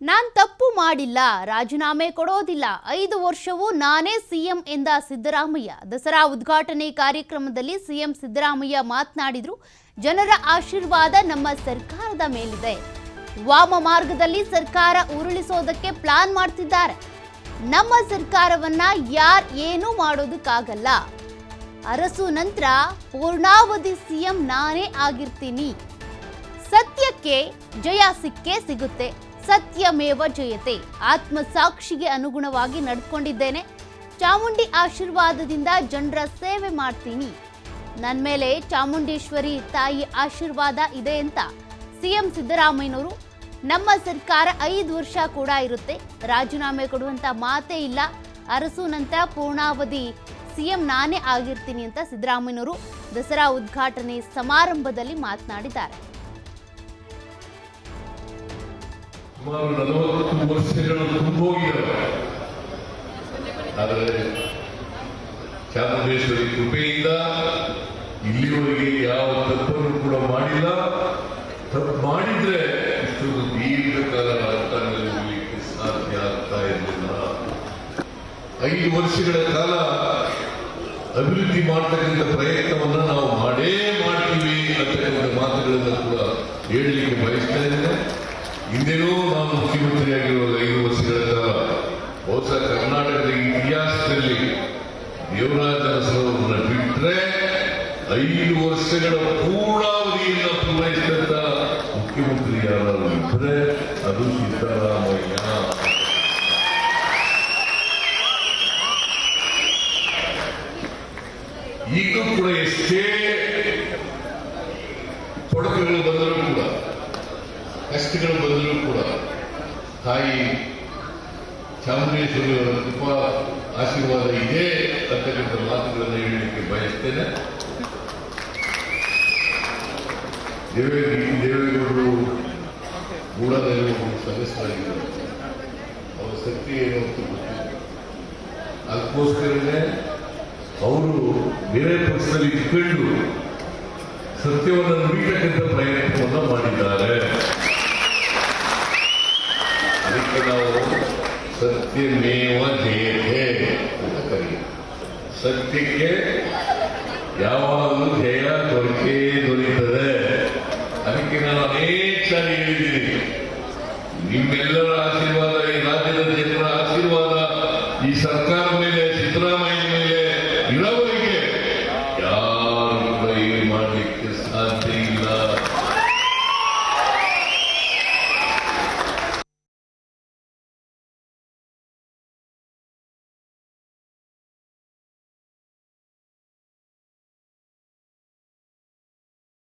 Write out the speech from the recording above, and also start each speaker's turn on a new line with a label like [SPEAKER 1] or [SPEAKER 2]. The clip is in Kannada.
[SPEAKER 1] ನಾನ್ ತಪ್ಪು ಮಾಡಿಲ್ಲ, ರಾಜೀನಾಮೆ ಕೊಡೋದಿಲ್ಲ. ಐದು ವರ್ಷವೂ ನಾನೇ ಸಿಎಂ ಎಂದ ಸಿದ್ದರಾಮಯ್ಯ. ದಸರಾ ಉದ್ಘಾಟನೆ ಕಾರ್ಯಕ್ರಮದಲ್ಲಿ ಸಿಎಂ ಸಿದ್ದರಾಮಯ್ಯ ಮಾತನಾಡಿದ್ರು, ಜನರ ಆಶೀರ್ವಾದ ನಮ್ಮ ಸರ್ಕಾರದ ಮೇಲಿದೆ. ವಾಮ ಮಾರ್ಗದಲ್ಲಿ ಸರ್ಕಾರ ಉರುಳಿಸೋದಕ್ಕೆ ಪ್ಲಾನ್ ಮಾಡ್ತಿದ್ದಾರೆ. ನಮ್ಮ ಸರ್ಕಾರವನ್ನ ಯಾರ್ ಏನೂ ಮಾಡೋದಕ್ಕಾಗಲ್ಲ. ಅರಸು ನಂತರ ಪೂರ್ಣಾವಧಿ ಸಿಎಂ ನಾನೇ ಆಗಿರ್ತೀನಿ. ಸತ್ಯಕ್ಕೆ ಜಯ ಸಿಕ್ಕೇ ಸಿಗುತ್ತೆ. ಸತ್ಯಮೇವ ಜಯತೆ. ಆತ್ಮಸಾಕ್ಷಿಗೆ ಅನುಗುಣವಾಗಿ ನಡ್ಕೊಂಡಿದ್ದೇನೆ. ಚಾಮುಂಡಿ ಆಶೀರ್ವಾದದಿಂದ ಜನರ ಸೇವೆ ಮಾಡ್ತೀನಿ. ನನ್ನ ಮೇಲೆ ಚಾಮುಂಡೇಶ್ವರಿ ತಾಯಿ ಆಶೀರ್ವಾದ ಇದೆ ಅಂತ ಸಿಎಂ ಸಿದ್ದರಾಮಯ್ಯನವರು ನಮ್ಮ ಸರ್ಕಾರ ಐದು ವರ್ಷ ಕೂಡ ಇರುತ್ತೆ. ರಾಜೀನಾಮೆ ಕೊಡುವಂತ ಮಾತೇ ಇಲ್ಲ. ಅರಸು ನಂತರ ಪೂರ್ಣಾವಧಿ ಸಿಎಂ ನಾನೇ ಆಗಿರ್ತೀನಿ ಅಂತ ಸಿದ್ದರಾಮಯ್ಯನವರು ದಸರಾ ಉದ್ಘಾಟನೆ ಸಮಾರಂಭದಲ್ಲಿ ಮಾತನಾಡಿದ್ದಾರೆ.
[SPEAKER 2] ಸುಮಾರು ನಲವತ್ತು ವರ್ಷಗಳು ತುಂಬೋಗಿದ್ದಾವೆ ಆದರೆ ಚಾಮುಂಡೇಶ್ವರಿ ಕೃಪೆಯಿಂದ ಇಲ್ಲಿವರೆಗೆ ಯಾವ ತಪ್ಪನ್ನು ಕೂಡ ಮಾಡಿಲ್ಲ. ತಪ್ಪು ಮಾಡಿದ್ರೆ ಇಷ್ಟೊಂದು ದೀರ್ಘಕಾಲ ರಾಜಕಾರಣದಲ್ಲಿ ಸಾಧ್ಯ ಆಗ್ತಾ ಇರಲಿಲ್ಲ. ಐದು ವರ್ಷಗಳ ಕಾಲ ಅಭಿವೃದ್ಧಿ ಮಾಡತಕ್ಕಂಥ ಪ್ರಯತ್ನವನ್ನು ನಾವು ಮಾಡೇ ಮಾಡ್ತೀವಿ ಅಂತಕ್ಕಂಥ ಮಾತುಗಳನ್ನ ಕೂಡ ಹೇಳಲಿಕ್ಕೆ ಬಯಸ್ತಾ ಇದ್ದೇನೆ ಹಿಂದೆನೂ ನಾನು ಮುಖ್ಯಮಂತ್ರಿಯಾಗಿರುವ ಐದು ವರ್ಷಗಳ ಕಾಲ ಕರ್ನಾಟಕದ ಇತಿಹಾಸದಲ್ಲಿ ದೇವರಾಜನ ಅರಸರವರನ್ನ ಬಿಟ್ಟರೆ ಐದು ವರ್ಷಗಳ ಪೂರ್ಣಾವಧಿಯನ್ನು ಪೂರೈಸಿದಂತ ಮುಖ್ಯಮಂತ್ರಿ ಯಾರಾದರೂ ಇದ್ದರೆ ಅದು ಸಿದ್ದರಾಮಯ್ಯ. ಈಗಲೂ ಕೂಡ ಎಷ್ಟೇ ತೊಡಕುಗಳು ಬಂದರೂ ಕೂಡ, ಕಷ್ಟಗಳು ಬಂದರೂ ಕೂಡ ತಾಯಿ ಚಾಮುಂಡೇಶ್ವರಿ ಅವರ ಕೃಪಾ ಆಶೀರ್ವಾದ ಇದೆ ಅಂತಕ್ಕಂಥ ಮಾತುಗಳನ್ನು ಹೇಳಲಿಕ್ಕೆ ಬಯಸ್ತೇನೆ. ದೇವೇ ದೇವೇಗೌಡರು ಒಬ್ಬರು ಸದಸ್ಯರಾಗಿದ್ದಾರೆ. ಅವರ ಶಕ್ತಿ ಏನು ಅಂತ ಗೊತ್ತಿಲ್ಲ. ಅದಕ್ಕೋಸ್ಕರನೇ ಅವರು ಬೇರೆ ಪಕ್ಷದಲ್ಲಿ ಇಟ್ಕೊಂಡು ಸತ್ಯವನ್ನು ನುಡಿತಕ್ಕಂಥ ಪ್ರಯತ್ನವನ್ನು ಮಾಡಿದ್ದಾರೆ ಅದಕ್ಕೆ ನಾವು ಸತ್ಯಮೇವ ಜಯತೆ ಅಂತ ಕರೆಯ ಸತ್ಯಕ್ಕೆ ಯಾವಾಗಲೂ ಜಯ ದೊರಕೇ ದೊರೆಯುತ್ತದೆ. ಅದಕ್ಕೆ ನಾನು ಅನೇಕ ಸಾರಿ ಹೇಳಿದ್ದೀನಿ ನಿಮ್ಮೆಲ್ಲರ ಆಶೀರ್ವಾದ, ಈ ರಾಜ್ಯದ ಜನರ ಆಶೀರ್ವಾದ, ಈ ಸರ್ಕಾರ